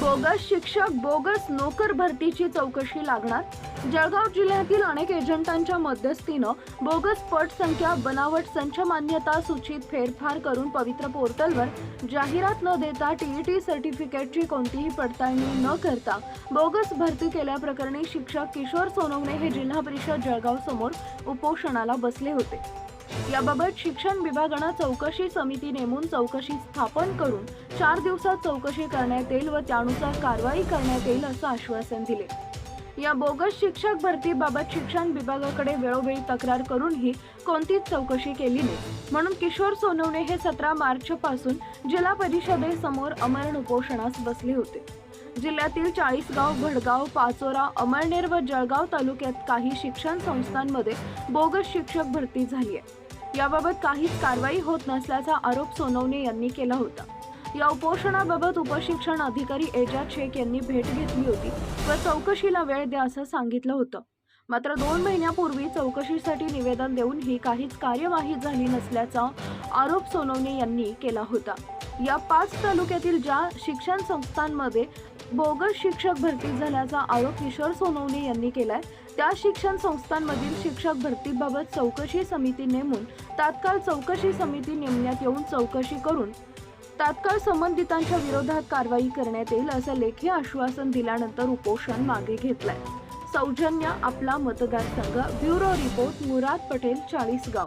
Bogus शिक्षक bogus नोकर भरतीची चौकशी लागणार? जळगाव जिल्ह्यातील अनेक एजंटांच्या मध्यस्थीनं बोगस पट संख्या बनावट संच मान्यता सूचीत फेरफार करून पवित्र पोर्टलवर जाहिरात न देता टीईटी सर्टिफिकेटची कोणतीही पडताळणी न करता बोगस भरती केल्याप्रकरणी शिक्षक किशोर सोनवणे हे जिल्हा परिषद जळगाव समोर उपोषणाला बसले होते. याबाबत शिक्षण विभागानं चौकशी समिती नेमून चौकशी स्थापन करून चार दिवसात चौकशी करण्यात येईल व त्यानुसार कारवाई करण्यात येईल असं आश्वासन दिले. या बोगस शिक्षक भरतीबाबत शिक्षण विभागाकडे वेळोवेळी तक्रार करूनही कोणतीच चौकशी केली नाही. म्हणून किशोर सोनवणे हे सतरा मार्च पासून जिल्हा परिषदेसमोर अमरण उपोषणास बसले होते. जिल्ह्यातील चाळीसगाव भडगाव पाचोरा अमळनेर व जळगाव तालुक्यात काही शिक्षण संस्थांमध्ये बोगस शिक्षक भरती झाली आहे. याबाबत काहीच कारवाई होत नसल्याचा आरोप सोनवणे यांनी केला होता. या उपोषणाबाबत उपशिक्षण अधिकारी एजाज शेख यांनी भेट घेतली होती व चौकशीला वेळ द्या असं सांगितलं होतं. मात्र दोन महिन्यापूर्वी चौकशीसाठी निवेदन देऊनही काहीच कार्यवाही झाली नसल्याचा आरोप सोनवणे यांनी केला होता. या पाच तालुक्यातील ज्या शिक्षण संस्थांमध्ये बोगस शिक्षक भरती झाल्याचा आरोप किशोर सोनवणे यांनी केलाय त्या शिक्षण संस्थांमधील शिक्षक भरतीबाबत चौकशी समिती नेमून तात्काळ चौकशी समिती नेमण्यात येऊन चौकशी करून तात्काळ संबंधितांच्या विरोधात कारवाई करण्यात येईल असं लेखी आश्वासन दिल्यानंतर उपोषण मागे घेतलंय. सौजन्य आपला मतदारसंघ bureau report Murad Patel Chalisgaon.